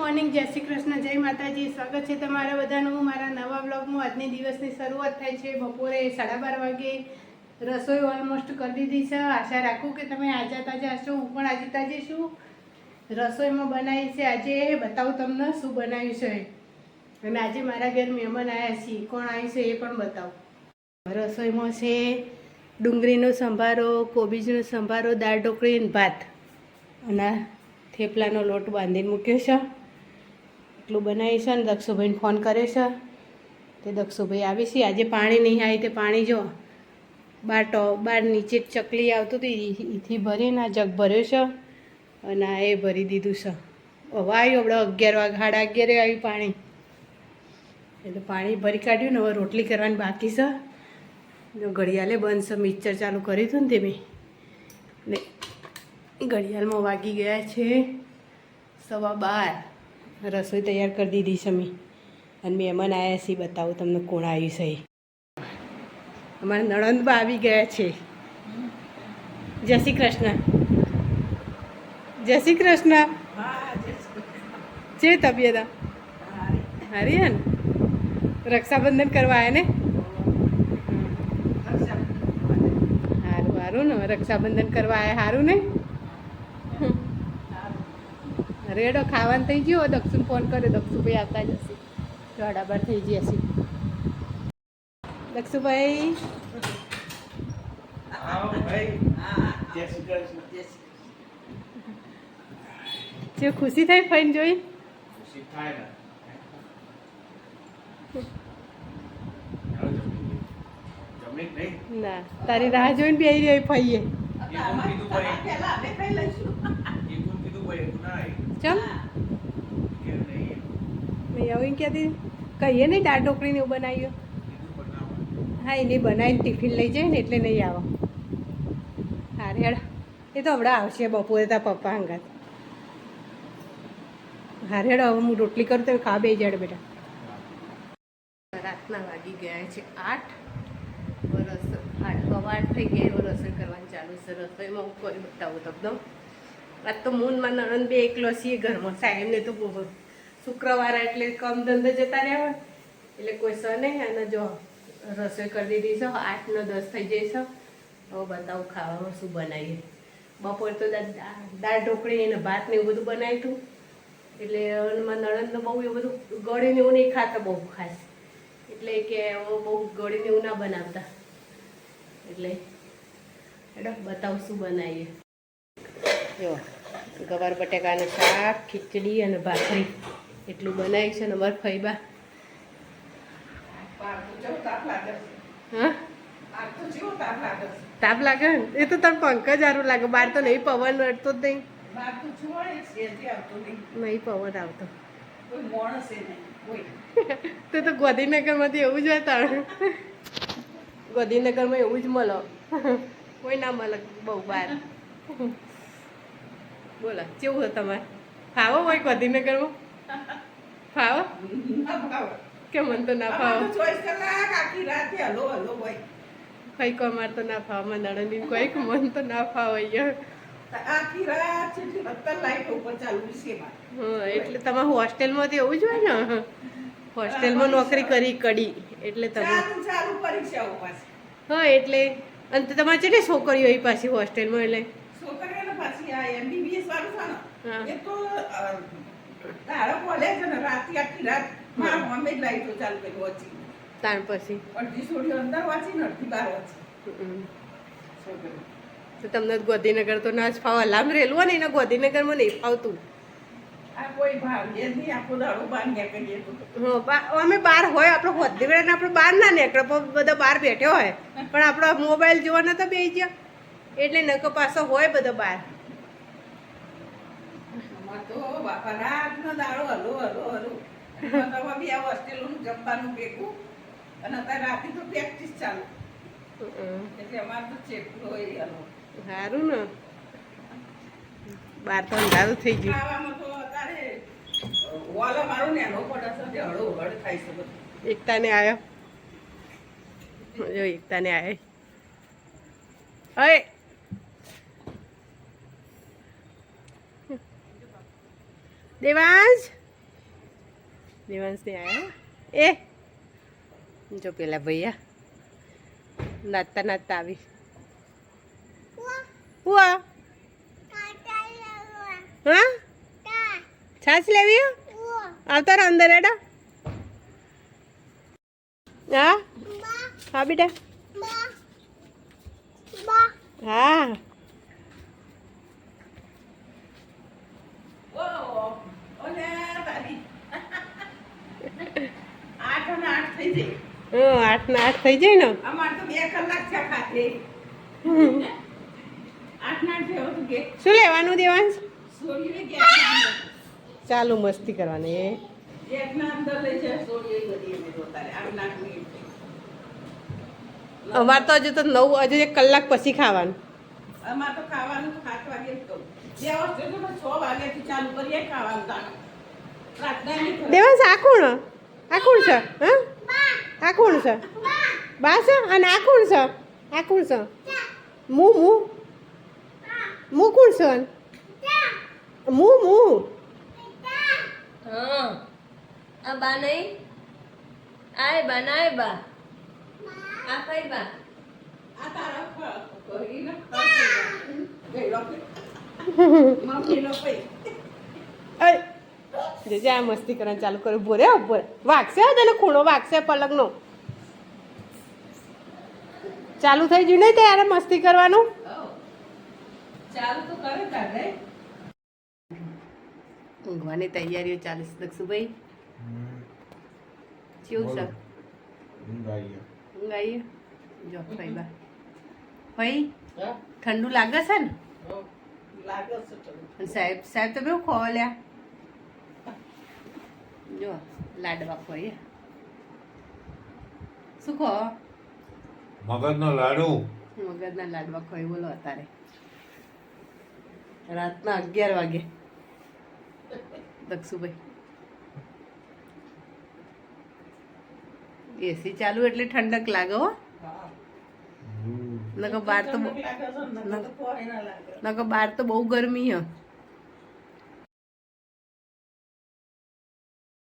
Morning, જય શ્રી કૃષ્ણ, જય માતાજી. સ્વાગત છે તમારા બધાનું મારા નવા બ્લોગમાં આજની દિવસની શરૂઆત થાય છે બપોરે સાડા બાર વાગે. રસોઈ ઓલમોસ્ટ કરી દીધી છે. આશા રાખું કે તમે આજા તાજા હશો. હું પણ આજે તાજી છું. રસોઈમાં બનાવી છે. આજે બતાવું તમને શું બનાવ્યું છે. અને આજે મારા ઘર મહેમાન આવ્યા છે કોણ આવ્યું છે એ પણ બતાવું. રસોઈમાં છે ડુંગળીનો સંભારો, કોબીજનો સંભારો, દાળ ઢોકળી ભાત. અને થેપલાનો લોટ બાંધીને મૂક્યો છે. એટલું બનાવી છે ને દક્ષુભાઈને ફોન કરે છે. તે દક્ષુભાઈ આવી છે. આજે પાણી નહીં આવી તે પાણી જો. બાર ટો, બાર નીચે ચકલી આવતું હતું એથી ભરીને આ જગ ભર્યો છે અને આ એ ભરી દીધું છે. હવે આવ્યું આપણે અગિયાર વાગે, સાડા અગિયારે આવ્યું પાણી. એટલે પાણી ભરી કાઢ્યું ને હવે રોટલી કરવાની બાકી છે. જો ઘડિયાળે બંધ છે, મિક્સર ચાલુ કર્યું હતું ને તે મેં. ને ઘડિયાળમાં વાગી ગયા છે સવા બાર. રસોઈ તૈયાર કરી દીધી છે મેં અને મહેમાન આવ્યા છે બતાવું તમને કોણ આવ્યું છે. અમારા નણંદબા આવી ગયા છે. જય શ્રી કૃષ્ણ. જય શ્રી કૃષ્ણ. છે તબિયત હારી હે ને? રક્ષાબંધન કરવા આવ્યા ને? સારું સારું ને રક્ષાબંધન કરવા આવ્યા સારું ને? રેડો ખાવાનું થઈ ગયો દક્ષુણ ફોન કર્યો દક્ષુભાઈ આવતા જશે. દોઢા બાર થઈ ગયા છે. દક્ષુભાઈ? જે ખુશી થઈ ફાઈન જોઈ? ખુશી થાય ને. જ તારી રાહ જોઈને બેહી રહી ફઈએ એ કોણ કીધું ના ચમ નહીં આવું કહેતી, કહીએ નહીં દાળ ઢોકળીને એવું બનાવ્યું ના. હા, એને બનાવીને ટિફિન લઈ જાય ને એટલે નહીં આવો. હા રેડ એ તો હમણાં આવશે બપોરે તા પપ્પા હંગાત. હારે હવે હું રોટલી કરું તો ખા બે જડ બેટા. રાતના વાગી ગયા છે આઠ. વરસ આઠ આઠ થઈ ગયા એવો રસોઈ કરવાનું ચાલુ છે. રસોઈમાં હું કરી બતાવું તમને. આજ તો મૂનમાં નણંદ બે એકલો છીએ ઘરમાં. સાહેબને તો બહુ શુક્રવાર એટલે કમ ધંધે જતા રહ્યા હોય. એટલે કોઈ સ નહીં, અને જો રસોઈ કરી દીધી છે, આઠ ને દસ થઈ છે. હવે બતાવું ખાવામાં શું બનાવીએ. બપોર તો દાળ ઢોકળી અને ભાત ને એવું બધું બનાવ્યું હતું. એટલે નણંદનું બહુ એવું બધું ગળીને એવું નહીં ખાતા બહુ ખાસ. એટલે કે બહુ ગળીને એવું ના બનાવતા. એટલે બતાવું શું બનાવીએ. જો, ગવાર બટેકાનું શાક, ખીચડી અને ભાખરી. એટલું બનાવી છે ને અમારે ફઈબા. હા? તાપ લાગે ને? એ તો તને પંકજ સારું લાગે. બહાર તો નહીં પવન અડતો જ નહીં. નહીં પવન આવતો. તે તો ગોધીનગરમાંથી એવું જ હોય તાણ ગોધીનગરમાં એવું જ મળો. કોઈ ના મળે બહુ બહાર બોલો કેવું છે તમારે? ફાવો હોય ગાંધીનગરમાં ફાવો? કે મને તો ના ફાવો? કઈ કો અમારે તો ના ફાવ નણંદી કોઈ કે મન તો ના ફાવો એટલે તમારે હોસ્ટેલમાંથી એવું જ હોય ને? હોસ્ટેલમાં નોકરી કરી કડી એટલે તમે હા એટલે અને તો છે ને છોકરીઓ પાછી હોસ્ટેલમાં એટલે? હા. તાણ પછી. હમ. તો તમને તો ગાંધીનગર તો ના જ ફાવ. લાંબ રેલું હોય ને એને ગાંધીનગરમાં નહીં ફાવતું. અમે બહાર હોય આપણો હોદ્દી વેળાને આપણે બહાર ના નીકળે બધા બહાર બેઠ્યો હોય. પણ આપણો મોબાઈલ જોવા તો બે ગયા. એટલે નકો પાછો હોય બધો બહાર. જમવાનું ભેગું અને અત્યારે રાતે તો પ્રેક્ટિસ ચાલુ. એટલે અમારે તો ચેપલું હોય હલો સારું ને. બાર તો અંધારું થઈ ગયું. ખાવામાં તો અત્યારે વાલો મારો નેનો પડે છે તે હળો હળ થાય છે બધું. એકતાને આવ્યો જો એકતાને આવ્યો અય દેવાંશ દેવાંશને આવ્યા એ જો પેલા ભૈયા નાચતા નાચતા આવી હુઆ હા છાશ લેવી હે? આવતા રહો અંદર એડા હા હા બેટા હા ઓહો, ઓલે તારી. આઠ અને આઠ થઈ જાય હં આઠ ના આઠ થઈ જાય ને? અમારે તો બે કલાક છે ખાતે. આઠ ના આઠ જેવો કે. શું લેવાનું દેવાંશ? ચાલુ મસ્તી કરવાની એ. અમારે તો હજુ તો નવ હજુ એક કલાક પછી ખાવાનું. અમાર તો ખાવાનું સાત વાગે જ છ વાગ્યાથી ચાલુ કરીએ ખાવાનું. દેવાંશ આખું આ કોણ છે? હા? આ કોણ છે? બા. છે? અને આ કોણ છે? આ કોણ છે? મુ મુ? મુ કોણ છે? મુ મુ? હા. આ બા નહીં? આય બા નાય બા. આ કઈ બા. આ તારા કરીને ખાશે. ગયેલો પે. મમ્મીનો પે. જે આ મસ્તી કરવાનું ચાલુ કર્યું ભોરે ભોરે. વાગશે હો તને ખૂણો વાગશે પલકનો ચાલુ થઈ ગયું નહીં ત્યારે મસ્તી કરવાનું? ચાલુ તો કરે તારે ઊંઘવાની તૈયારીઓ ચાલે છે દક્ષુભાઈ. કેવું છે? ઊંઘ આવી જો ભાઈ બા. ભાઈ ઠંડુ લાગે છે ને? લાગે છે સાહેબ સાહેબ તમે ખોવા ખોલ્યા જો લાડવા ખોઈએ. શું કહો? મગજનો લાડુ. મગજના લાડવા ખોઈ બોલો અત્યારે. રાતના અગિયાર વાગે. દક્ષુભાઈ. એસી ચાલુ એટલે ઠંડક લાગે હો. નકર બાર તો. નકર બાર તો બહુ ગરમી હ.